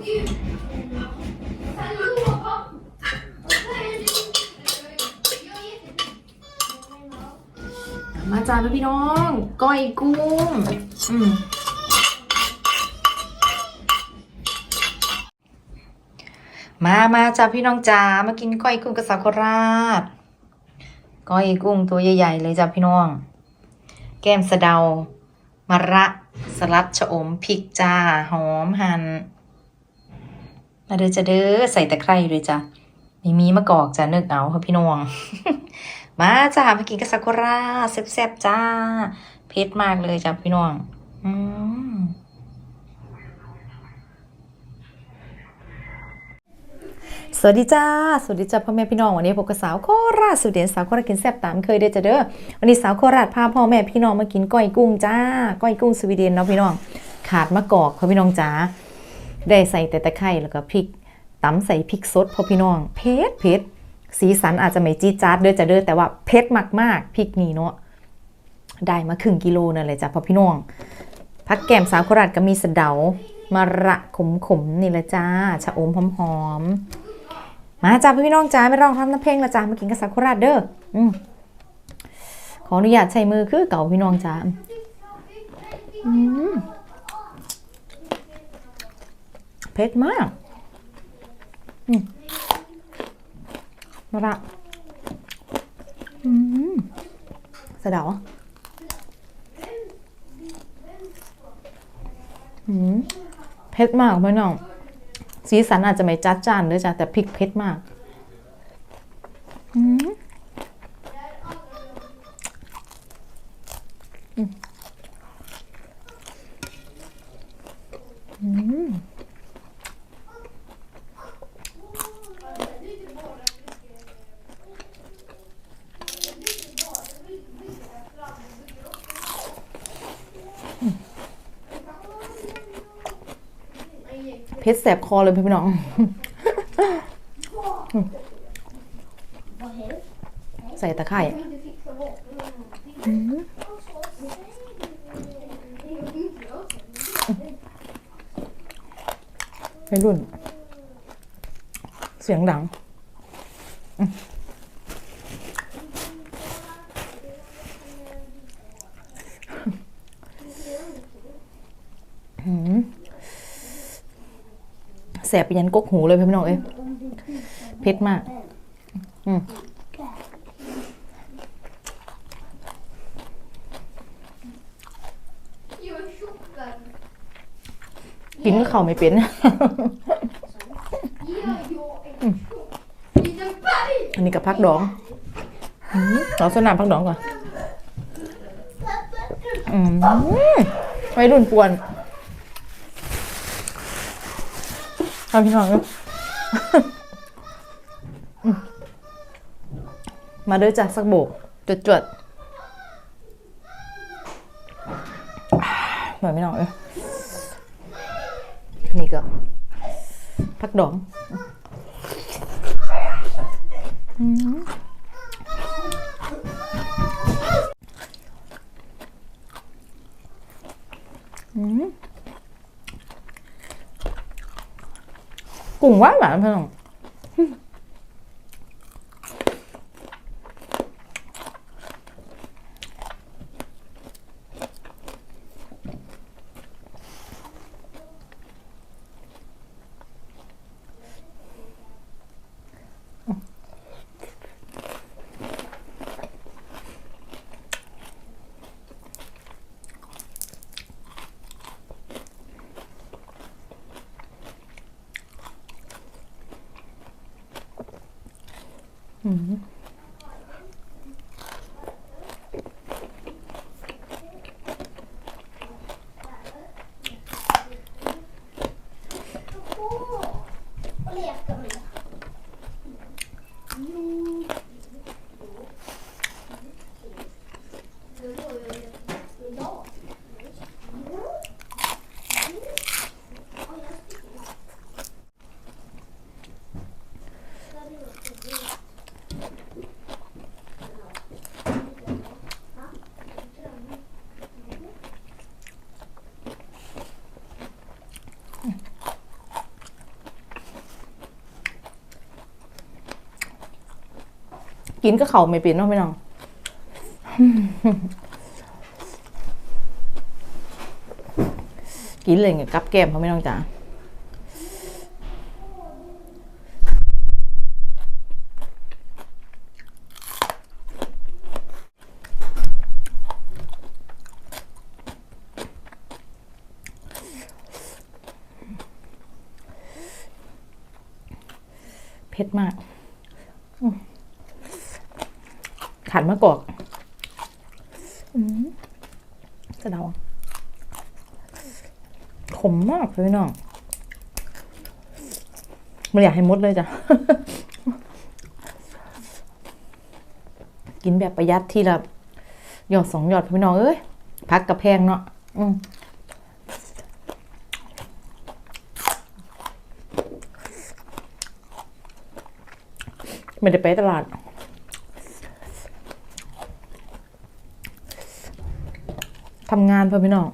มาจ้าพี่น้องก้อยกุ้ง อืมมามาจ้าพี่น้องจ้ามากินก้อยกุ้งกับสาโคราชก้อยกุ้งตัวใหญ่ๆเลยจ้าพี่น้อง แก้มสะเดามะระ สลัดชะอมพริกจ้า หอมหัน มาเด้อจะเด้อใส่ตะไคร้เลยจ้ะมีมีมะกอกจ้ะนึกเอาค่ะพี่น้อง มาจ้ามากินกับซากุระแซ่บๆจ้า เผ็ดมากเลยจ้าพี่น้อง อืมสวัสดีจ้า สวัสดีจ้าพ่อแม่พี่น้องวันนี้พบกับสาวโคราชสุดเด่นสาวโคราชกินแซ่บตามเคยเด้อจ้าเด้อวันนี้สาวโคราชพาพ่อแม่พี่น้องมากินก้อยกุ้งจ้า ก้อยกุ้งสวีเดนเนาะพี่น้อง ขาดมะกอกพ่อพี่น้องจ้า ได้ใส่แต่ตะไคร้แล้วก็พริกตำใส่พริกสดพ่อพี่น้องเผ็ดเผ็ดสีสันอาจจะไม่จี๊ดจ๊าดเด้อจ้าเด้อแต่ว่าเผ็ดมากๆพริกนี่เนาะได้มาครึ่งกิโลนั่นเลยจ้ะพ่อพี่น้องพักแก้มสาวโคราชก็มีสะเดามาระขมขมๆนี่ละจ้าชะอมหอมๆมาจ้าพี่น้องจ้าไม่ร้องทำน้ำเพลงละจ้ามากินกับสาวโคราชเด้ออืมขออนุญาตใช้มือคือเก่าพี่น้องจ้าอืม เผ็ดมากมมาระอืมสะเดาหืมเผ็ดมากพี่น้อง สีสันอาจจะไม่จัดจ้านเลยจ้ะ แต่พริกเผ็ดมากหืมอืม เผ็ดแสบคอเลยพี่น้องใส่ตะไคร้อืมไปรุ่น เสียงดัง อืม แสบไปยันกกหูเลยพี่น้องเอ้ยเผ็ดมาก อืมกินเข่าไม่เป็นอันนี้กับพักดองอืมเราสนามพักดองก่อน อืมไว้รุ่นปวน ทำพี่น้องเอ้ยอืมมาเด้อจ้ะสักโบกจวดจวดๆเหมือนพี่น้องเอ้ยนี่ก็พักดองอืมอืม กุ้งหวา うん。うん กินก็เข่าไม่เป็นเนาะพี่น้องกินเลยไงกับแก้มเขาไม่ต้องจ๋าเผ็ดมาก อืม ขันมะกอกอืมจะเดาขมมากเลยพี่น้องไมันอยากให้มดเลยจ้ะ กินแบบประหยัดทีละหยอดสองหยอดพี่น้องเอ้ยพักกับแพงเนาะอืมไม่ได้ไปตลาด ทำงานเพื่อพี่น้อง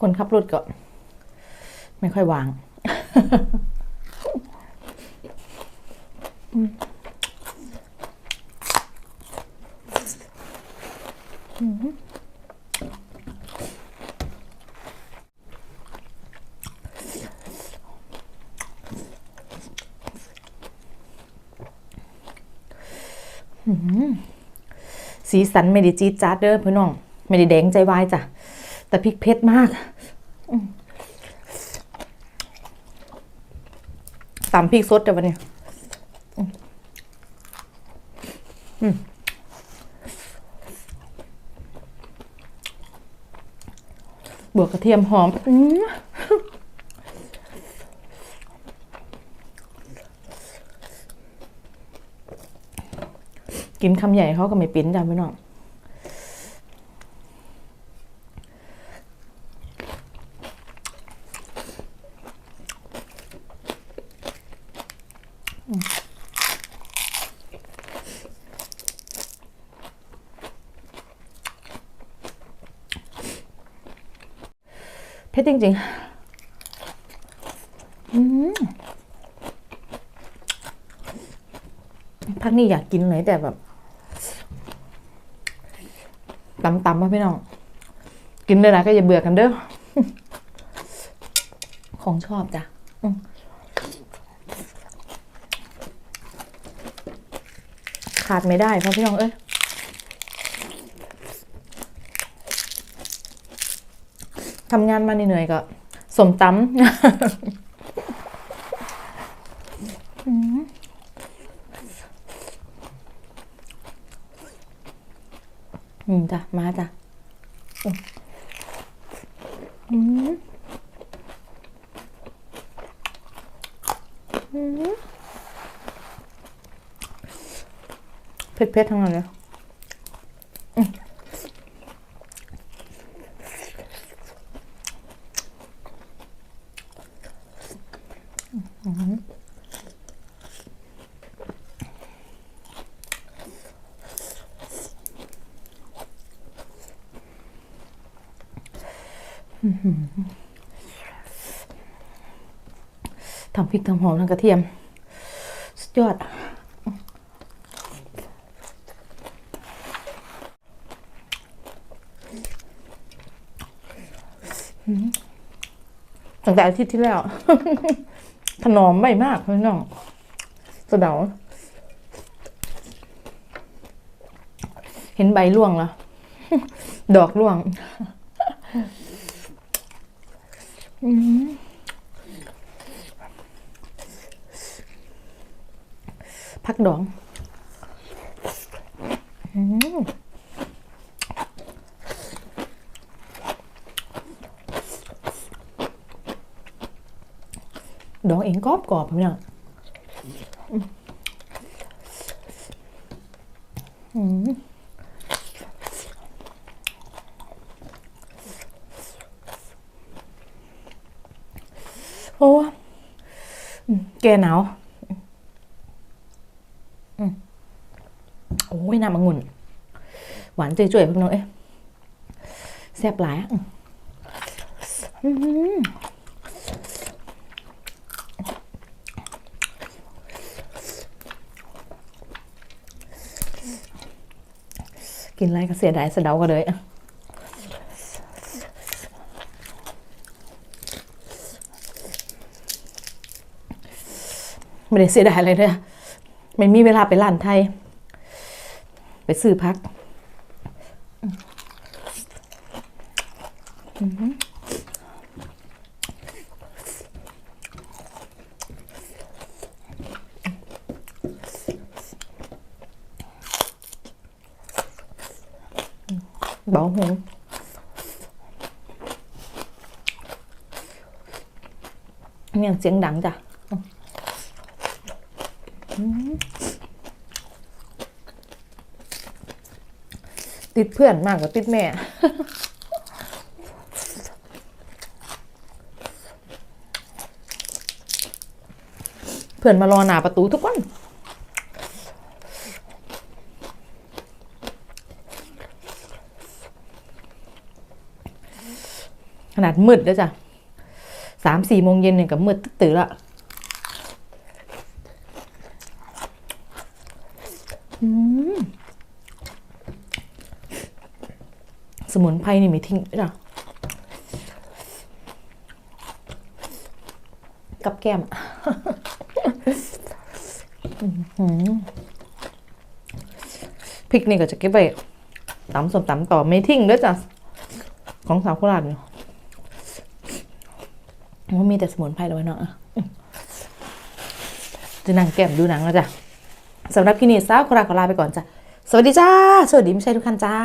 คนขับรถก็ ไม่ค่อยวาง อืม สีสันไม่ได้จี๊ดจ๊าดเด้อพี่น้องไม่ได้แดงใจวายจ้ะ แต่พริกเผ็ดมากตำพริกสดเดี๋ยววันนี้บวกกระเทียมหอม อืม กินคำใหญ่เขาก็ไม่ปิ้นจ้ะพี่น้องเผ็ดจริงๆอืมพักนี้อยากกินเลยแต่แบบ ตำๆมาพี่น้อง กินเลยนะก็อย่าเบื่อกันเด้อ ของชอบจ้ะขาดไม่ได้เพราะพี่น้องเอ้ยทำงานมาเหนื่อยก็สมตำ อืม อืมจ้ะมาจ้ะอืมอืมอืมเทั้งนั้นเลยอืมทำพริกทำหอมทำกระเทียม สุดยอด ตั้งแต่อาทิตย์ที่แล้ว ถนอมไม่มากพี่น้องสะเดา เห็นใบร่วงแล้ว ดอกร่วงอืม พักดองดองเองกรอบกรอบพี่น้องอืมโอ้อืมแกหนาว น้ำองุ่น หวานจุยๆพี่น้องเอ้ยแซ่บหลายกินไรก็เสียดายสะดาก็เลยไม่ได้เสียดายอะไรเลยอะไม่มีเวลาไปร้านไทย ไปซื้อพักเบาหูเนี่ยเสียงดังจ้ะอื ติดเพื่อนมากกว่าติดแม่ เพื่อนมารอหน้าประตูทุกวันขนาดมืดแล้วจ้ะสามสี่โมงเย็นเนี่ยกับมืดตื่นละอืม สมุนไพรนี่ไม่ทิ้งจ้ะกับแก้มพริกนี่ก็จะเก็บไว้ตำส้มตำต่อไม่ทิ้งด้วยจ้ะ ของสาวโคราชเนี่ยว่ามีแต่สมุนไพรเลยเนาะจะนั่งแก้มดูหนังแล้วจ้ะสำหรับคลินิกสาวโคราชขอลาไปก่อนจ้ะ สวัสดีจ้า สวัสดีไม่ใช่ทุกท่านจ้า